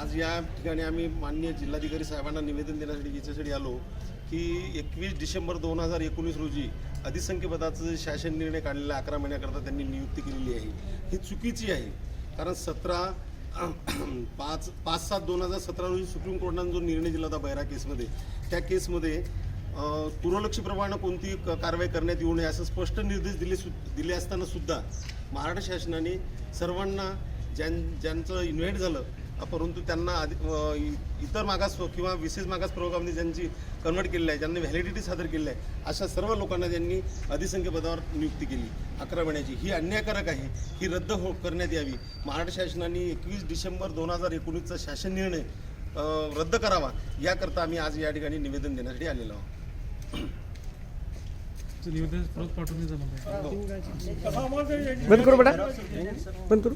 आज या ठिकाणी आम्ही माननीय जिल्हाधिकारी साहेबांना निवेदन देण्यासाठी याच्यासाठी आलो की एकवीस डिसेंबर दोन हजार एकोणीस रोजी अधिसंख्यपदाचं जे शासन निर्णय काढलेला अकरा महिन्याकरता त्यांनी नियुक्ती केलेली आहे ही चुकीची आहे. कारण सतरा पाच पाच सात दोन हजार सतरा रोजी सुप्रीम कोर्टानं जो निर्णय दिला होता बैरा केसमध्ये त्या केसमध्ये पूर्वलक्षीप्रमाणे कोणती कारवाई करण्यात येऊ नये असं स्पष्ट निर्देश दिले सु दिले असताना सुद्धा महाराष्ट्र शासनाने सर्वांना ज्यां ज्यांचं इन्व्हेट झालं परंतु त्यांना आधी इ- इतर मागास किंवा विशेष मागास प्रवर्गामध्ये ज्यांची कन्वर्ट केलेलं आहे ज्यांनी व्हॅलिडिटी सादर केलेलं आहे अशा सर्व लोकांना त्यांनी अधिसंख्य पदावर नियुक्ती केली. अकरा महिन्याची. ही अन्यायकारक आहे. ही रद्द हो करण्यात यावी. महाराष्ट्र शासनाने एकवीस डिसेंबर दोन हजार एकोणीसचा शासन निर्णय रद्द करावा. याकरता आम्ही आज या ठिकाणी निवेदन देण्यासाठी आलेलो आहोत. बंद करू बेटा. बंद करू.